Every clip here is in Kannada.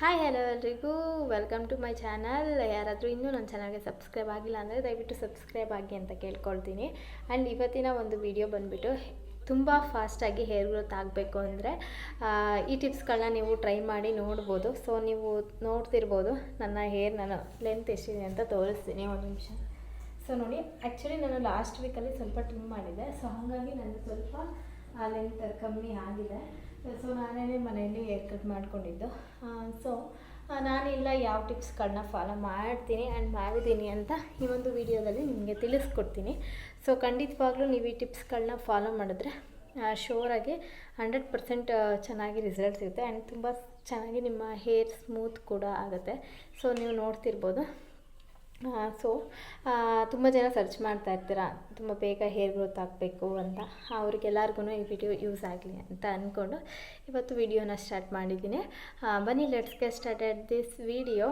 ಹಾಯ್ ಹಲೋ ಎಲ್ರಿಗೂ. ವೆಲ್ಕಮ್ ಟು ಮೈ ಚಾನಲ್ ಯಾರಾದರೂ ಇನ್ನೂ ನನ್ನ ಚಾನಲ್ಗೆ ಸಬ್ಸ್ಕ್ರೈಬ್ ಆಗಿಲ್ಲ ಅಂದರೆ ದಯವಿಟ್ಟು ಸಬ್ಸ್ಕ್ರೈಬ್ ಆಗಿ ಅಂತ ಕೇಳ್ಕೊಳ್ತೀನಿ. ಆ್ಯಂಡ್ ಇವತ್ತಿನ ಒಂದು ವಿಡಿಯೋ ಬಂದುಬಿಟ್ಟು ತುಂಬ ಫಾಸ್ಟಾಗಿ ಹೇರ್ ಗ್ರೋತ್ ಆಗಬೇಕು ಅಂದರೆ ಈ ಟಿಪ್ಸ್ಗಳನ್ನ ನೀವು ಟ್ರೈ ಮಾಡಿ ನೋಡ್ಬೋದು. ಸೊ ನೀವು ನೋಡ್ತಿರ್ಬೋದು ನನ್ನ ಹೇರ್ ನಾನು ಲೆಂತ್ ಎಷ್ಟಿದೆ ಅಂತ ತೋರಿಸ್ತೀನಿ ಒಂದು ನಿಮಿಷ. ಸೊ ನೋಡಿ ಆ್ಯಕ್ಚುಲಿ ನಾನು ಲಾಸ್ಟ್ ವೀಕಲ್ಲಿ ಸ್ವಲ್ಪ ಟ್ರಿಮ್ ಮಾಡಿದ್ದೆ. ಸೊ ಹಾಗಾಗಿ ನನಗೆ ಸ್ವಲ್ಪ ಲೆಂತ್ ಕಮ್ಮಿ ಆಗಿದೆ. ಸೊ ನಾನೇ ಮನೆಯಲ್ಲಿ ಹೇರ್ ಕಟ್ ಮಾಡ್ಕೊಂಡಿದ್ದು. ಸೊ ನಾನಿಲ್ಲ, ಯಾವ ಟಿಪ್ಸ್ಗಳನ್ನ ಫಾಲೋ ಮಾಡ್ತೀನಿ ಆ್ಯಂಡ್ ಮಾಡಿದ್ದೀನಿ ಅಂತ ಈ ಒಂದು ವಿಡಿಯೋದಲ್ಲಿ ನಿಮಗೆ ತಿಳಿಸ್ಕೊಡ್ತೀನಿ. ಸೊ ಖಂಡಿತವಾಗ್ಲೂ ನೀವು ಈ ಟಿಪ್ಸ್ಗಳನ್ನ ಫಾಲೋ ಮಾಡಿದ್ರೆ ಶೋರಾಗಿ ಹಂಡ್ರೆಡ್ ಪರ್ಸೆಂಟ್ ಚೆನ್ನಾಗಿ ರಿಸಲ್ಟ್ ಸಿಗುತ್ತೆ ಆ್ಯಂಡ್ ತುಂಬ ಚೆನ್ನಾಗಿ ನಿಮ್ಮ ಹೇರ್ ಸ್ಮೂತ್ ಕೂಡ ಆಗುತ್ತೆ. ಸೊ ನೀವು ನೋಡ್ತಿರ್ಬೋದು. ಸೊ ತುಂಬ ಜನ ಸರ್ಚ್ ಮಾಡ್ತಾ ಇರ್ತೀರ. ತುಂಬ ಬೇಗ ಹೇರ್ ಗ್ರೋತ್ ಆಗಬೇಕು ಅಂತ. ಅವ್ರಿಗೆಲ್ಲರಿಗೂ ಈ ವಿಡಿಯೋ ಯೂಸ್ ಆಗಲಿ ಅಂತ ಅಂದ್ಕೊಂಡು ಇವತ್ತು ವಿಡಿಯೋನ ಸ್ಟಾರ್ಟ್ ಮಾಡಿದ್ದೀನಿ. ಬನ್ನಿ ಲೆಟ್ಸ್ಗೆ ಸ್ಟಾರ್ಟೆಡ್ ದಿಸ್ ವಿಡಿಯೋ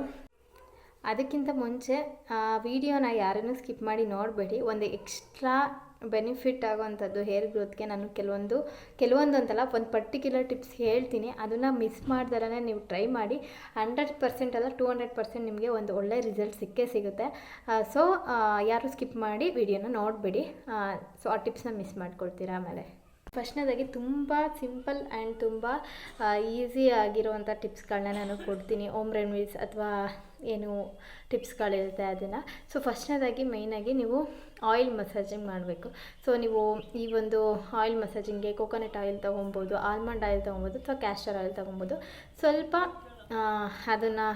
ಅದಕ್ಕಿಂತ ಮುಂಚೆ ವಿಡಿಯೋನ ಯಾರನ್ನೂ ಸ್ಕಿಪ್ ಮಾಡಿ ನೋಡಬೇಡಿ. ಒಂದು ಎಕ್ಸ್ಟ್ರಾ ಬೆನಿಫಿಟ್ ಆಗೋವಂಥದ್ದು ಹೇರ್ ಗ್ರೋತ್ಗೆ ನಾನು ಕೆಲವೊಂದು ಕೆಲವೊಂದು ಅಂತಲ್ಲ, ಒಂದು ಪರ್ಟಿಕ್ಯುಲರ್ ಟಿಪ್ಸ್ ಹೇಳ್ತೀನಿ. ಅದನ್ನು ಮಿಸ್ ಮಾಡ್ದಲೇ ನೀವು ಟ್ರೈ ಮಾಡಿ. ಹಂಡ್ರೆಡ್ ಪರ್ಸೆಂಟ್ ಅಲ್ಲ ಟೂ ಹಂಡ್ರೆಡ್ ಪರ್ಸೆಂಟ್ ನಿಮಗೆ ಒಂದು ಒಳ್ಳೆ ರಿಸಲ್ಟ್ ಸಿಕ್ಕೇ ಸಿಗುತ್ತೆ. ಸೊ ಯಾರು ಸ್ಕಿಪ್ ಮಾಡಿ ವಿಡಿಯೋನ ನೋಡಬೇಡಿ. ಸೊ ಆ ಟಿಪ್ಸ್ನ ಮಿಸ್ ಮಾಡ್ಕೊಳ್ತೀರಾ ಆಮೇಲೆ? ಫಸ್ಟ್ನೇದಾಗಿ ತುಂಬ ಸಿಂಪಲ್ ಆ್ಯಂಡ್ ತುಂಬ ಈಸಿ ಆಗಿರುವಂಥ ಟಿಪ್ಸ್ಗಳನ್ನ ನಾನು ಕೊಡ್ತೀನಿ. ಓಮ್ ರೆಮಿಡೀಸ್ ಅಥವಾ ಏನು ಟಿಪ್ಸ್ಗಳಿರುತ್ತೆ ಅದನ್ನು ಸೊ ಫಸ್ಟ್ನೇದಾಗಿ ಮೇಯ್ನಾಗಿ ನೀವು ಆಯಿಲ್ ಮಸಾಜಿಂಗ್ ಮಾಡಬೇಕು. ಸೊ ನೀವು ಈ ಒಂದು ಆಯಿಲ್ ಮಸಾಜಿಂಗ್ಗೆ ಕೋಕೋನಟ್ ಆಯಿಲ್ ತೊಗೊಬೋದು ಆಲ್ಮಂಡ್ ಆಯಿಲ್ ತೊಗೊಬೋದು ಅಥವಾ ಕ್ಯಾಸ್ಟರ್ ಆಯಿಲ್ ತೊಗೊಬೋದು. ಸ್ವಲ್ಪ ಅದನ್ನು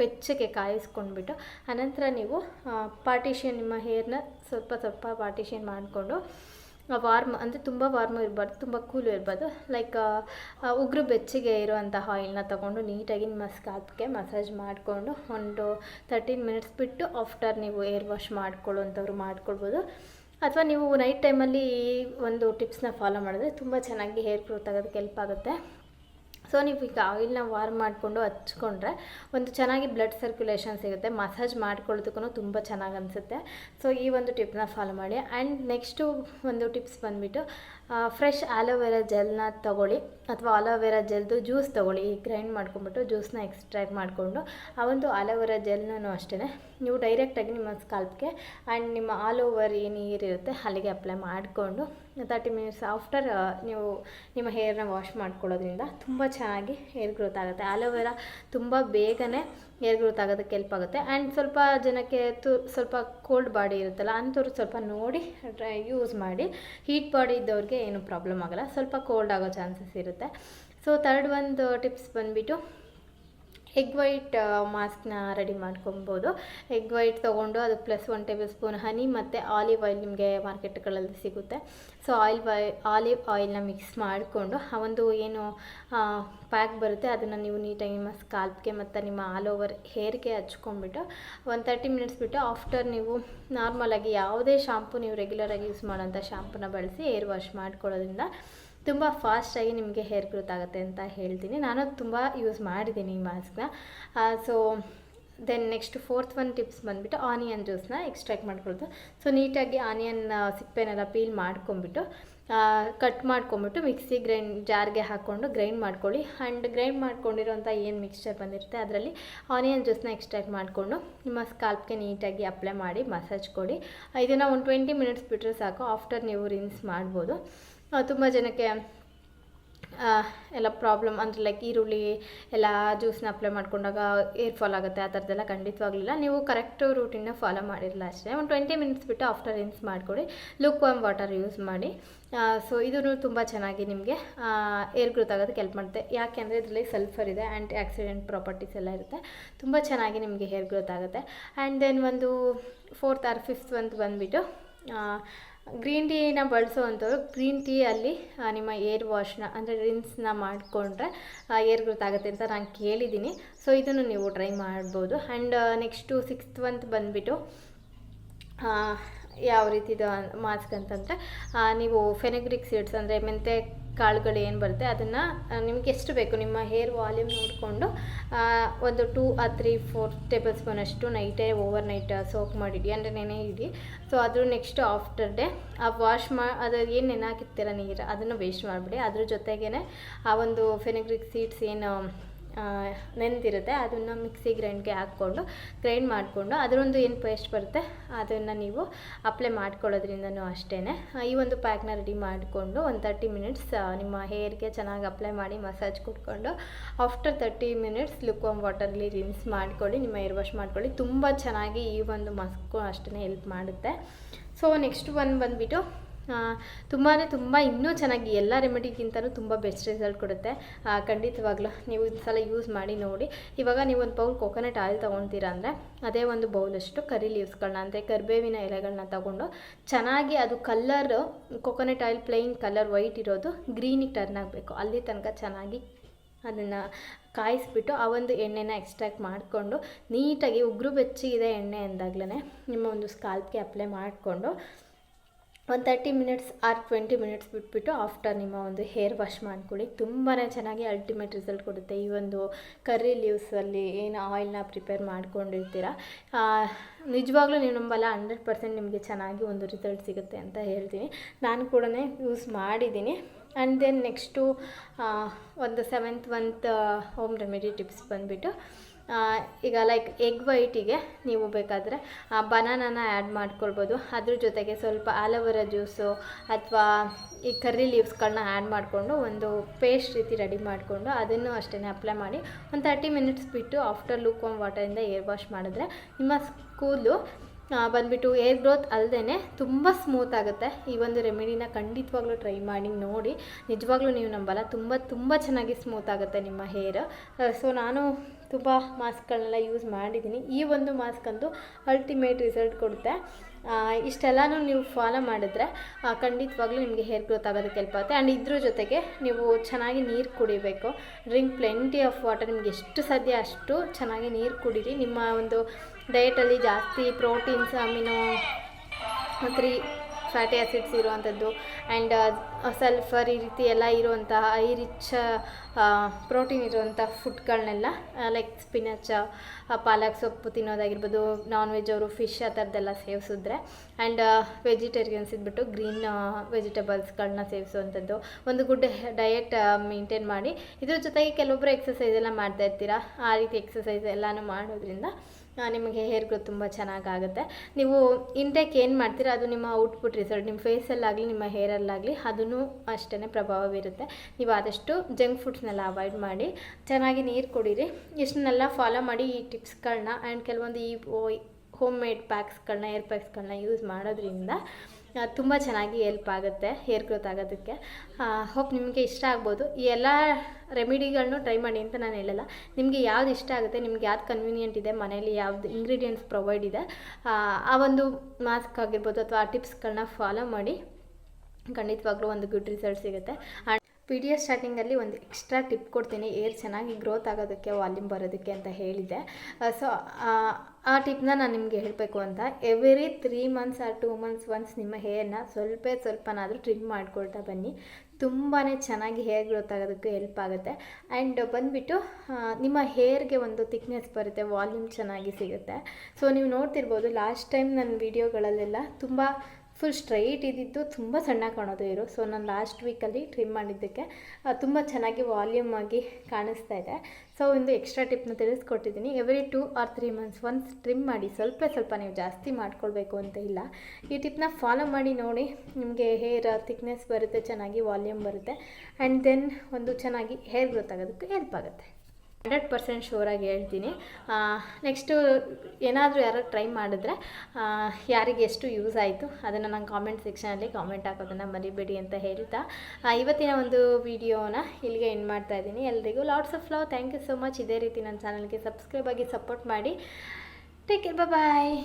ಬೆಚ್ಚಗೆ ಕಾಯಿಸ್ಕೊಂಡ್ಬಿಟ್ಟು ಅನಂತರ ನೀವು ಪಾರ್ಟಿಷನ್ ನಿಮ್ಮ ಹೇರ್ನ ಸ್ವಲ್ಪ ಸ್ವಲ್ಪ ಪಾರ್ಟಿಷನ್ ಮಾಡಿಕೊಂಡು ವಾರ್ಮ್ ಅಂದರೆ ತುಂಬ ವಾರ್ಮ್ ಇರಬಾರ್ದು, ತುಂಬ ಕೂಲ್ ಇರಬಾರ್ದು. ಲೈಕ್ ಉಗುರು ಬೆಚ್ಚಗೆ ಇರುವಂತಹ ಆಯಿಲ್ನ ತೊಗೊಂಡು ನೀಟಾಗಿ ನಿಮ್ಮ ಸ್ಕಾಲ್ಪ್ಗೆ ಮಸಾಜ್ ಮಾಡಿಕೊಂಡು ಒಂದು ತರ್ಟೀನ್ ಮಿನಿಟ್ಸ್ ಬಿಟ್ಟು ಆಫ್ಟರ್ ನೀವು ಏರ್ ವಾಶ್ ಮಾಡ್ಕೊಳ್ಳೋವಂಥವ್ರು ಮಾಡ್ಕೊಳ್ಬೋದು. ಅಥವಾ ನೀವು ನೈಟ್ ಟೈಮಲ್ಲಿ ಈ ಒಂದು ಟಿಪ್ಸ್ನ ಫಾಲೋ ಮಾಡಿದ್ರೆ ತುಂಬ ಚೆನ್ನಾಗಿ ಹೇರ್ ಗ್ರೋತ್ ಆಗೋದಕ್ಕೆ ಹೆಲ್ಪ್ ಆಗುತ್ತೆ. ಸೊ ನೀವು ಈಗ ಆಯಿಲ್ನ ವಾರ್ಮ್ ಮಾಡಿಕೊಂಡು ಹಚ್ಕೊಂಡ್ರೆ ಒಂದು ಚೆನ್ನಾಗಿ ಬ್ಲಡ್ ಸರ್ಕ್ಯುಲೇಷನ್ ಸಿಗುತ್ತೆ. ಮಸಾಜ್ ಮಾಡ್ಕೊಳ್ಳೋದಕ್ಕೂ ತುಂಬ ಚೆನ್ನಾಗಿ ಅನಿಸುತ್ತೆ. ಸೊ ಈ ಒಂದು ಟಿಪ್ನ ಫಾಲೋ ಮಾಡಿ. ಆ್ಯಂಡ್ ನೆಕ್ಸ್ಟು ಒಂದು ಟಿಪ್ಸ್ ಬಂದುಬಿಟ್ಟು ಫ್ರೆಶ್ ಆಲೋವೆರಾ ಜೆಲ್ನ ತಗೊಳ್ಳಿ ಅಥವಾ ಆಲೋವೆರಾ ಜೆಲ್ದು ಜ್ಯೂಸ್ ತೊಗೊಳ್ಳಿ. ಈ ಗ್ರೈಂಡ್ ಮಾಡ್ಕೊಂಬಿಟ್ಟು ಜ್ಯೂಸ್ನ ಎಕ್ಸ್ಟ್ರಾಕ್ಟ್ ಮಾಡಿಕೊಂಡು ಆ ಒಂದು ಆಲೋವೆರಾ ಜೆಲ್ನೂ ಅಷ್ಟೇ ನೀವು ಡೈರೆಕ್ಟಾಗಿ ನಿಮ್ಮ ಸ್ಕಾಲ್ಪ್ಗೆ ಆ್ಯಂಡ್ ನಿಮ್ಮ ಆಲ್ ಓವರ್ ಏನು ನೀರಿರುತ್ತೆ ಅಲ್ಲಿಗೆ ಅಪ್ಲೈ ಮಾಡಿಕೊಂಡು ತರ್ಟಿ ಮಿನಿಟ್ಸ್ ಆಫ್ಟರ್ ನೀವು ನಿಮ್ಮ ಹೇರ್ನ ವಾಶ್ ಮಾಡ್ಕೊಳ್ಳೋದ್ರಿಂದ ತುಂಬ ಚೆನ್ನಾಗಿ ಹೇರ್ ಗ್ರೋತ್ ಆಗುತ್ತೆ. ಆಲೋವೆರಾ ತುಂಬ ಬೇಗನೆ ಹೇರ್ ಗ್ರೋತ್ ಆಗೋದಕ್ಕೆ ಹೆಲ್ಪ್ ಆಗುತ್ತೆ. ಆ್ಯಂಡ್ ಸ್ವಲ್ಪ ಜನಕ್ಕೆ ತು, ಸ್ವಲ್ಪ ಕೋಲ್ಡ್ ಬಾಡಿ ಇರುತ್ತಲ್ಲ, ಅಂಥವ್ರು ಸ್ವಲ್ಪ ನೋಡಿ ಯೂಸ್ ಮಾಡಿ. ಹೀಟ್ ಬಾಡಿ ಇದ್ದವ್ರಿಗೆ ಏನು ಪ್ರಾಬ್ಲಮ್ ಆಗೋಲ್ಲ. ಸ್ವಲ್ಪ ಕೋಲ್ಡ್ ಆಗೋ ಚಾನ್ಸಸ್ ಇರುತ್ತೆ. ಸೊ ಥರ್ಡ್ ಒಂದು ಟಿಪ್ಸ್ ಬಂದುಬಿಟ್ಟು ಎಗ್ ವೈಟ್ ಮಾಸ್ಕ್ನ ರೆಡಿ ಮಾಡ್ಕೊಬೋದು. ಎಗ್ ವೈಟ್ ತೊಗೊಂಡು ಅದು plus one tablespoon honey ಮತ್ತು ಆಲಿವ್ ಆಯಿಲ್ ನಿಮಗೆ ಮಾರ್ಕೆಟ್ಗಳಲ್ಲಿ ಸಿಗುತ್ತೆ. ಸೊ ಆಯಿಲ್ ಬಾಯ್ ಆಲಿವ್ ಆಯಿಲ್ನ ಮಿಕ್ಸ್ ಮಾಡಿಕೊಂಡು ಆ ಒಂದು ಏನು ಪ್ಯಾಕ್ ಬರುತ್ತೆ, ಅದನ್ನು ನೀವು ನೀಟಾಗಿ ನಿಮ್ಮ ಸ್ಕಾಲ್ಪ್ಗೆ ಮತ್ತು ನಿಮ್ಮ ಆಲ್ ಓವರ್ ಹೇರ್ಗೆ ಹಚ್ಕೊಂಡ್ಬಿಟ್ಟು ಒಂದು ತರ್ಟಿ ಮಿನಿಟ್ಸ್ ಬಿಟ್ಟು ಆಫ್ಟರ್ ನೀವು ನಾರ್ಮಲಾಗಿ ಯಾವುದೇ ಶಾಂಪು ನೀವು ರೆಗ್ಯುಲರಾಗಿ ಯೂಸ್ ಮಾಡೋಂಥ ಶಾಂಪೂನ ಬಳಸಿ ಹೇರ್ ವಾಶ್ ಮಾಡ್ಕೊಳ್ಳೋದ್ರಿಂದ ತುಂಬ ಫಾಸ್ಟಾಗಿ ನಿಮಗೆ ಹೇರ್ ಗ್ರೋತ್ ಆಗುತ್ತೆ ಅಂತ ಹೇಳ್ತೀನಿ. ನಾನು ತುಂಬ ಯೂಸ್ ಮಾಡಿದ್ದೀನಿ ಈ ಮಾಸ್ಕ್ನ so then next fourth one tips ಬಂದುಬಿಟ್ಟು ಆನಿಯನ್ ಜ್ಯೂಸ್ನ ಎಕ್ಸ್ಟ್ರಾಕ್ಟ್ ಮಾಡ್ಕೊಳ್ಳೋದು. ಸೊ ನೀಟಾಗಿ ಆನಿಯನ್ ಸಿಪ್ಪೆನೆಲ್ಲ ಪೀಲ್ ಮಾಡ್ಕೊಂಬಿಟ್ಟು ಕಟ್ ಮಾಡ್ಕೊಂಬಿಟ್ಟು ಮಿಕ್ಸಿ ಗ್ರೈಂಡ್ ಜಾರ್ಗೆ ಹಾಕ್ಕೊಂಡು ಗ್ರೈಂಡ್ ಮಾಡ್ಕೊಳ್ಳಿ. ಆ್ಯಂಡ್ ಗ್ರೈಂಡ್ ಮಾಡ್ಕೊಂಡಿರೋಂಥ ಏನು ಮಿಕ್ಸ್ಚರ್ ಬಂದಿರುತ್ತೆ ಅದರಲ್ಲಿ ಆನಿಯನ್ ಜ್ಯೂಸ್ನ ಎಕ್ಸ್ಟ್ರಾಕ್ಟ್ ಮಾಡಿಕೊಂಡು ನಿಮ್ಮ ಸ್ಕಾಲ್ಪ್ಗೆ ನೀಟಾಗಿ ಅಪ್ಲೈ ಮಾಡಿ ಮಸಾಜ್ ಕೊಡಿ. ಇದನ್ನು ಒಂದು ಟ್ವೆಂಟಿ ಮಿನಿಟ್ಸ್ ಬಿಟ್ಟರೆ ಸಾಕು. ಆಫ್ಟರ್ ನೀವು ರಿನ್ಸ್ ಮಾಡ್ಬೋದು. ತುಂಬ ಜನಕ್ಕೆ ಎಲ್ಲ ಪ್ರಾಬ್ಲಮ್ ಅಂದರೆ ಲೈಕ್ ಈರುಳ್ಳಿ ಎಲ್ಲ ಜ್ಯೂಸ್ನ ಅಪ್ಲೈ ಮಾಡಿಕೊಂಡಾಗ ಏರ್ ಫಾಲ್ ಆಗುತ್ತೆ, ಆ ಥರದ್ದೆಲ್ಲ ಖಂಡಿತವಾಗಲಿಲ್ಲ. ನೀವು ಕರೆಕ್ಟ್ ರೂಟೀನ್ನ ಫಾಲೋ ಮಾಡಿರಲ್ಲ ಅಷ್ಟೇ. ಒಂದು ಟ್ವೆಂಟಿ ಮಿನಿಟ್ಸ್ ಬಿಟ್ಟು ಆಫ್ಟರ್ ರಿನ್ಸ್ ಮಾಡಿಕೊಡಿ. ಲುಕ್ ವಾಮ್ ವಾಟರ್ ಯೂಸ್ ಮಾಡಿ ಸೊ ಇದೂ ತುಂಬ ಚೆನ್ನಾಗಿ ನಿಮಗೆ ಏರ್ ಗ್ರೋತ್ ಆಗೋದಕ್ಕೆ ಹೆಲ್ಪ್ ಮಾಡುತ್ತೆ. ಯಾಕೆಂದರೆ ಇದರಲ್ಲಿ ಸಲ್ಫರ್ ಇದೆ ಆ್ಯಂಟಿ ಆಕ್ಸಿಡೆಂಟ್ ಪ್ರಾಪರ್ಟೀಸ್ ಎಲ್ಲ ಇರುತ್ತೆ. ತುಂಬ ಚೆನ್ನಾಗಿ ನಿಮಗೆ ಹೇರ್ ಗ್ರೋತ್ ಆಗುತ್ತೆ. ಆ್ಯಂಡ್ ದೆನ್ ಒಂದು ಫೋರ್ತ್ ಆರ್ ಫಿಫ್ತ್ ಒಂದು ಬಂದುಬಿಟ್ಟು ಗ್ರೀನ್ ಟೀನ ಬಳಸೋವಂಥವ್ರು ಗ್ರೀನ್ ಟೀಯಲ್ಲಿ ನಿಮ್ಮ ಏರ್ ವಾಶ್ನ ಅಂದರೆ ರಿನ್ಸ್ನ ಮಾಡಿಕೊಂಡ್ರೆ ಏರ್ ಗ್ರೋತ್ ಆಗುತ್ತೆ ಅಂತ ನಾನು ಕೇಳಿದ್ದೀನಿ. ಸೊ ಇದನ್ನು ನೀವು ಟ್ರೈ ಮಾಡ್ಬೋದು. ಆ್ಯಂಡ್ ನೆಕ್ಸ್ಟು ಸಿಕ್ಸ್ತ್ ಮಂತ್ ಬಂದುಬಿಟ್ಟು ಯಾವ ರೀತಿದು ಮಾಸ್ಕ್ ಅಂತಂದರೆ ನೀವು ಫೆನೆಗ್ರಿಕ್ ಸೀಡ್ಸ್ ಅಂದರೆ ಮೆಂತೆ ಕಾಳುಗಳು ಏನು ಬರುತ್ತೆ ಅದನ್ನು ನಿಮ್ಗೆ ಎಷ್ಟು ಬೇಕು, ನಿಮ್ಮ ಹೇರ್ ವಾಲ್ಯೂಮ್ ನೋಡಿಕೊಂಡು ಒಂದು ಟೂ ಆ ತ್ರೀ ಫೋರ್ ಟೇಬಲ್ ಸ್ಪೂನ್ ಅಷ್ಟು ನೈಟೇ ಓವರ್ ನೈಟ್ ಸೋಕ್ ಮಾಡಿಡಿ. ಅಂದರೆ ನೆನೆ ಇಡಿ. ಸೊ ಅದ್ರ ನೆಕ್ಸ್ಟ್ ಆಫ್ಟರ್ ಡೇ ಆ ವಾಶ್ ಮಾ, ಅದು ಏನು ನೆನೆ ಹಾಕಿರ್ತೀರ ನೀರು, ಅದನ್ನು ವೇಸ್ಟ್ ಮಾಡಿಬಿಡಿ. ಅದ್ರ ಜೊತೆಗೇ ಆ ಒಂದು ಫೆನೆಗ್ರಿಕ್ ಸೀಡ್ಸ್ ಏನು ನೆಂದಿರುತ್ತೆ ಅದನ್ನು ಮಿಕ್ಸಿ ಗ್ರೈಂಡ್ಗೆ ಹಾಕ್ಕೊಂಡು, ಗ್ರೈಂಡ್ ಮಾಡಿಕೊಂಡು, ಅದರೊಂದು ಏನು ಪೇಸ್ಟ್ ಬರುತ್ತೆ, ಅದನ್ನು ನೀವು ಅಪ್ಲೈ ಮಾಡ್ಕೊಳ್ಳೋದ್ರಿಂದನೂ ಅಷ್ಟೇ ಈ ಒಂದು ಪ್ಯಾಕ್ನ ರೆಡಿ ಮಾಡಿಕೊಂಡು, ಒಂದು ತರ್ಟಿ ಮಿನಿಟ್ಸ್ ನಿಮ್ಮ ಹೇರ್ಗೆ ಚೆನ್ನಾಗಿ ಅಪ್ಲೈ ಮಾಡಿ ಮಸಾಜ್ ಕೊಟ್ಕೊಂಡು after thirty minutes lukewarm ವಾಟರ್ಲಿ ರಿನ್ಸ್ ಮಾಡ್ಕೊಳ್ಳಿ, ನಿಮ್ಮ ಹೇರ್ ವಾಶ್ ಮಾಡ್ಕೊಳ್ಳಿ. ತುಂಬ ಚೆನ್ನಾಗಿ ಈ ಒಂದು ಮಸ್ಕು ಅಷ್ಟೇ ಹೆಲ್ಪ್ ಮಾಡುತ್ತೆ. ಸೊ ನೆಕ್ಸ್ಟ್ ಒನ್ ಬಂದುಬಿಟ್ಟು ತುಂಬಾ ತುಂಬ ಇನ್ನೂ ಚೆನ್ನಾಗಿ ಎಲ್ಲ ರೆಮಿಡಿಗಿಂತಲೂ ತುಂಬ ಬೆಸ್ಟ್ ರಿಸಲ್ಟ್ ಕೊಡುತ್ತೆ. ಖಂಡಿತವಾಗ್ಲೂ ನೀವು ಒಂದು ಸಲ ಯೂಸ್ ಮಾಡಿ ನೋಡಿ. ಇವಾಗ ನೀವು ಒಂದು ಬೌಲ್ ಕೊಕೊನಟ್ ಆಯಿಲ್ ತೊಗೊಳ್ತೀರಾ ಅಂದರೆ ಅದೇ ಒಂದು ಬೌಲಷ್ಟು ಕರಿ ಲೀವ್ಸ್ಗಳನ್ನ ಅಂದರೆ ಕರಿಬೇವಿನ ಎಲೆಗಳನ್ನ ತಗೊಂಡು ಚೆನ್ನಾಗಿ ಅದು colour coconut oil plain colour white ಇರೋದು ಗ್ರೀನಿಗೆ ಟರ್ನ್ ಆಗಬೇಕು. ಅಲ್ಲಿ ತನಕ ಚೆನ್ನಾಗಿ ಅದನ್ನು ಕಾಯಿಸ್ಬಿಟ್ಟು ಆ ಒಂದು ಎಣ್ಣೆನ ಎಕ್ಸ್ಟ್ರಾಕ್ಟ್ ಮಾಡಿಕೊಂಡು ನೀಟಾಗಿ ಉಗುರು ಬೆಚ್ಚಗಿದೆ ಎಣ್ಣೆ ಅಂದಾಗ್ಲೇ ನಿಮ್ಮ ಒಂದು ಸ್ಕಾಲ್ಪ್ಗೆ ಅಪ್ಲೈ ಮಾಡಿಕೊಂಡು ಒಂದು thirty minutes or twenty minutes ಬಿಟ್ಬಿಟ್ಟು ಆಫ್ಟರ್ ನಿಮ್ಮ ಒಂದು ಹೇರ್ ವಾಶ್ ಮಾಡ್ಕೊಳ್ಳಿ. ತುಂಬಾ ಚೆನ್ನಾಗಿ ಅಲ್ಟಿಮೇಟ್ ರಿಸಲ್ಟ್ ಕೊಡುತ್ತೆ. ಈ ಒಂದು ಕರ್ರಿ ಲೀವ್ಸಲ್ಲಿ ಏನು ಆಯಿಲ್ನ ಪ್ರಿಪೇರ್ ಮಾಡ್ಕೊಂಡಿರ್ತೀರ ನಿಜವಾಗ್ಲೂ ನೀವು ನಂಬಲ್ಲ ಹಂಡ್ರೆಡ್ ಪರ್ಸೆಂಟ್ ನಿಮಗೆ ಚೆನ್ನಾಗಿ ಒಂದು ರಿಸಲ್ಟ್ ಸಿಗುತ್ತೆ ಅಂತ ಹೇಳ್ತೀನಿ. ನಾನು ಕೂಡ ಯೂಸ್ ಮಾಡಿದ್ದೀನಿ. ಆ್ಯಂಡ್ ದೆನ್ ನೆಕ್ಸ್ಟು ಒಂದು seventh month home remedy tips ಬಂದುಬಿಟ್ಟು ಈಗ ಲೈಕ್ ಎಗ್ ವೈಟಿಗೆ ನೀವು ಬೇಕಾದರೆ ಬನಾನಾನ ಆ್ಯಡ್ ಮಾಡ್ಕೊಳ್ಬೋದು. ಅದ್ರ ಜೊತೆಗೆ ಸ್ವಲ್ಪ ಆಲೋವೆರಾ ಜ್ಯೂಸು ಅಥವಾ ಈ ಕರ್ರಿ ಲೀವ್ಸ್ಗಳನ್ನ ಆ್ಯಡ್ ಮಾಡಿಕೊಂಡು ಒಂದು ಪೇಸ್ಟ್ ರೀತಿ ರೆಡಿ ಮಾಡಿಕೊಂಡು ಅದನ್ನು ಅಷ್ಟೇ ಅಪ್ಲೈ ಮಾಡಿ ಒಂದು ತರ್ಟಿ ಮಿನಿಟ್ಸ್ ಬಿಟ್ಟು ಆಫ್ಟರ್ ಲೂಕ್ ವಾಮ್ ವಾಟರಿಂದ ಏರ್ ವಾಶ್ ಮಾಡಿದ್ರೆ ನಿಮ್ಮ ಕೂದಲು ಬಂದುಬಿಟ್ಟು ಏರ್ ಗ್ರೋತ್ ಅಲ್ಲದೇ ತುಂಬ ಸ್ಮೂತ್ ಆಗುತ್ತೆ. ಈ ಒಂದು ರೆಮಿಡಿನ ಖಂಡಿತವಾಗ್ಲೂ ಟ್ರೈ ಮಾಡಿ, ನೋಡಿ. ನಿಜವಾಗ್ಲೂ ನೀವು ನಂಬಲ್ಲ. ತುಂಬ ತುಂಬ ಚೆನ್ನಾಗಿ ಸ್ಮೂತ್ ಆಗುತ್ತೆ ನಿಮ್ಮ ಹೇರ್ ಸೊ ನಾನು ತುಂಬ ಮಾಸ್ಕ್ಗಳನ್ನೆಲ್ಲ ಯೂಸ್ ಮಾಡಿದ್ದೀನಿ ಈ ಒಂದು ಮಾಸ್ಕ್ ಅಂದು ಅಲ್ಟಿಮೇಟ್ ರಿಸಲ್ಟ್ ಕೊಡುತ್ತೆ. ಇಷ್ಟೆಲ್ಲನೂ ನೀವು ಫಾಲೋ ಮಾಡಿದ್ರೆ ಖಂಡಿತವಾಗ್ಲೂ ನಿಮಗೆ ಹೇರ್ ಗ್ರೋತ್ ಆಗೋದಕ್ಕೆ ಹೆಲ್ಪ್ ಆಗುತ್ತೆ. ಆ್ಯಂಡ್ ಇದ್ರ ಜೊತೆಗೆ ನೀವು ಚೆನ್ನಾಗಿ ನೀರು ಕುಡಿಬೇಕು. ಡ್ರಿಂಕ್ ಪ್ಲೆಂಟಿ ಆಫ್ ವಾಟರ್ ನಿಮ್ಗೆ ಎಷ್ಟು ಸಾಧ್ಯ ಅಷ್ಟು ಚೆನ್ನಾಗಿ ನೀರು ಕುಡೀರಿ. ನಿಮ್ಮ ಒಂದು ಡಯಟಲ್ಲಿ ಜಾಸ್ತಿ proteins amino three fatty acids ಇರುವಂಥದ್ದು ಆ್ಯಂಡ್ ಸಲ್ಫರ್ ಈ ರೀತಿ ಎಲ್ಲ ಇರುವಂತಹ ಐ ರಿಚ್ ಪ್ರೋಟೀನ್ ಇರುವಂಥ ಫುಡ್ಗಳನ್ನೆಲ್ಲ ಲೈಕ್ ಸ್ಪಿನಚ್ ಪಾಲಕ್ ಸೊಪ್ಪು ತಿನ್ನೋದಾಗಿರ್ಬೋದು ನಾನ್ ವೆಜ್ ಅವರು ಫಿಶ್ ಆ ಥರದ್ದೆಲ್ಲ ಸೇವಿಸಿದ್ರೆ ಆ್ಯಂಡ್ ವೆಜಿಟೇರಿಯನ್ಸ್ ಇದ್ಬಿಟ್ಟು ಗ್ರೀನ್ ವೆಜಿಟೇಬಲ್ಸ್ಗಳನ್ನ ಸೇವಿಸುವಂಥದ್ದು ಒಂದು ಗುಡ್ ಡಯೆಟ್ ಮೇಂಟೈನ್ ಮಾಡಿ. ಇದ್ರ ಜೊತೆಗೆ ಕೆಲವೊಬ್ಬರು ಎಕ್ಸಸೈಸ್ ಎಲ್ಲ ಮಾಡ್ತಾ ಇರ್ತೀರಾ? ಆ ರೀತಿ ಎಕ್ಸಸೈಸ್ ಎಲ್ಲನೂ ಮಾಡೋದ್ರಿಂದ ನಿಮಗೆ ಹೇರ್ ಗ್ರೋತ್ ತುಂಬ ಚೆನ್ನಾಗಾಗುತ್ತೆ. ನೀವು ಇಂಟೇಕ್ ಏನು ಮಾಡ್ತೀರಾ, ಅದು ನಿಮ್ಮ ಔಟ್ಪುಟ್ ರಿಸಲ್ಟ್ ನಿಮ್ಮ ಫೇಸಲ್ಲಾಗಲಿ ನಿಮ್ಮ ಹೇರಲ್ಲಾಗಲಿ ಅದನ್ನು ಅಷ್ಟೇ ಪ್ರಭಾವ ಬೀರುತ್ತೆ ನೀವು ಆದಷ್ಟು ಜಂಕ್ ಫುಡ್ಸ್ನೆಲ್ಲ ಅವಾಯ್ಡ್ ಮಾಡಿ, ಚೆನ್ನಾಗಿ ನೀರು ಕುಡೀರಿ. ಇಷ್ಟನ್ನೆಲ್ಲ ಫಾಲೋ ಮಾಡಿ ಈ ಟಿಪ್ಸ್ಗಳನ್ನ ಆ್ಯಂಡ್ ಕೆಲವೊಂದು ಈ ಹೋಮ್ ಮೇಡ್ ಪ್ಯಾಕ್ಸ್ಗಳನ್ನ ಏರ್ ಪ್ಯಾಕ್ಸ್ಗಳನ್ನ ಯೂಸ್ ಮಾಡೋದ್ರಿಂದ ತುಂಬ ಚೆನ್ನಾಗಿ ಹೆಲ್ಪ್ ಆಗುತ್ತೆ ಹೇರ್ ಗ್ರೋತ್ ಆಗೋದಕ್ಕೆ. ಹೋಪ್ ನಿಮಗೆ ಇಷ್ಟ ಆಗ್ಬೋದು. ಈ ಎಲ್ಲ ರೆಮಿಡಿಗಳನ್ನೂ ಟ್ರೈ ಮಾಡಿ ಅಂತ ನಾನು ಹೇಳಲ್ಲ. ನಿಮಗೆ ಯಾವ್ದು ಇಷ್ಟ ಆಗುತ್ತೆ ನಿಮ್ಗೆ ಯಾವ್ದು ಕನ್ವೀನಿಯೆಂಟ್ ಇದೆ ಮನೇಲಿ ಯಾವ್ದು ಇಂಗ್ರೀಡಿಯೆಂಟ್ಸ್ ಪ್ರೊವೈಡ್ ಇದೆ ಆ, ಆ ಒಂದು ಮಾಸ್ಕ್ ಆಗಿರ್ಬೋದು ಅಥವಾ ಆ ಟಿಪ್ಸ್ಗಳನ್ನ ಫಾಲೋ ಮಾಡಿ. ಖಂಡಿತವಾಗ್ಲೂ ಒಂದು ಗುಡ್ ರಿಸಲ್ಟ್ ಸಿಗುತ್ತೆ. ಆ್ಯಂಡ್ ಎಸ್ ಸ್ಟಾರ್ಟಿಂಗಲ್ಲಿ ಒಂದು ಎಕ್ಸ್ಟ್ರಾ ಟಿಪ್ ಕೊಡ್ತೀನಿ. ಏರ್ ಚೆನ್ನಾಗಿ ಗ್ರೋತ್ ಆಗೋದಕ್ಕೆ ವಾಲ್ಯೂಮ್ ಬರೋದಕ್ಕೆ ಅಂತ ಹೇಳಿದೆ ಸೊ ಆ ಟಿಪ್ನ ನಾನು ನಿಮಗೆ ಹೇಳಬೇಕು ಅಂತ. Every three months or two months once ನಿಮ್ಮ ಹೇರ್ನ ಸ್ವಲ್ಪ ಸ್ವಲ್ಪನಾದರೂ ಟ್ರಿಮ್ ಮಾಡ್ಕೊಳ್ತಾ ಬನ್ನಿ. ತುಂಬಾ ಚೆನ್ನಾಗಿ ಹೇರ್ ಗ್ರೋತ್ ಆಗೋದಕ್ಕೆ ಹೆಲ್ಪ್ ಆಗುತ್ತೆ. ಆ್ಯಂಡ್ ಬಂದುಬಿಟ್ಟು ನಿಮ್ಮ ಹೇರ್ಗೆ ಒಂದು ಥಿಕ್ನೆಸ್ ಬರುತ್ತೆ ವಾಲ್ಯೂಮ್ ಚೆನ್ನಾಗಿ ಸಿಗುತ್ತೆ. ಸೊ ನೀವು ನೋಡ್ತಿರ್ಬೋದು ಲಾಸ್ಟ್ ಟೈಮ್ ನನ್ನ ವೀಡಿಯೋಗಳಲ್ಲೆಲ್ಲ ತುಂಬ ಫುಲ್ ಸ್ಟ್ರೈಟ್ ಇದ್ದಿದ್ದು ತುಂಬ ಸಣ್ಣ ಕಾಣೋದು ಇರು ಸೊ ನಾನು ಲಾಸ್ಟ್ ವೀಕಲ್ಲಿ ಟ್ರಿಮ್ ಮಾಡಿದ್ದಕ್ಕೆ ತುಂಬ ಚೆನ್ನಾಗಿ ವಾಲ್ಯೂಮ್ ಆಗಿ ಕಾಣಿಸ್ತಾ ಇದೆ. ಸೊ ಒಂದು ಎಕ್ಸ್ಟ್ರಾ ಟಿಪ್ನ ತಿಳಿಸ್ಕೊಟ್ಟಿದ್ದೀನಿ. Every two or three months once trim ಮಾಡಿ, ಸ್ವಲ್ಪ ಸ್ವಲ್ಪ ನೀವು ಜಾಸ್ತಿ ಮಾಡ್ಕೊಳ್ಬೇಕು ಅಂತ ಇಲ್ಲ. ಈ ಟಿಪ್ನ ಫಾಲೋ ಮಾಡಿ ನೋಡಿ, ನಿಮಗೆ ಹೇರ್ ಥಿಕ್ನೆಸ್ ಬರುತ್ತೆ, ಚೆನ್ನಾಗಿ ವಾಲ್ಯೂಮ್ ಬರುತ್ತೆ. ಆ್ಯಂಡ್ ದೆನ್ ಒಂದು ಚೆನ್ನಾಗಿ ಹೇರ್ ಗ್ರೋತ್ ಆಗೋದಕ್ಕೆ ಹೆಲ್ಪ್ ಆಗುತ್ತೆ. ಹಂಡ್ರೆಡ್ ಪರ್ಸೆಂಟ್ ಶೋರಾಗಿ ಹೇಳ್ತೀನಿ. ನೆಕ್ಸ್ಟು ಏನಾದರೂ ಯಾರು ಟ್ರೈ ಮಾಡಿದ್ರೆ ಯಾರಿಗೆ ಎಷ್ಟು ಯೂಸ್ ಆಯಿತು ಅದನ್ನು ನಾನು ಕಾಮೆಂಟ್ ಸೆಕ್ಷನಲ್ಲಿ ಕಾಮೆಂಟ್ ಹಾಕೋದನ್ನು ಮರಿಬೇಡಿ ಅಂತ ಹೇಳ್ತಾ. ಇವತ್ತಿನ ಒಂದು ವಿಡಿಯೋನ ಇಲ್ಲಿಗೆ ಎಂಡ್ ಮಾಡ್ತಾ ಇದ್ದೀನಿ. ಎಲ್ರಿಗೂ lots of love thank you so much ಇದೇ ರೀತಿ ನನ್ನ ಚಾನಲ್ಗೆ ಸಬ್ಸ್ಕ್ರೈಬ್ ಆಗಿ ಸಪೋರ್ಟ್ ಮಾಡಿ. Take care bye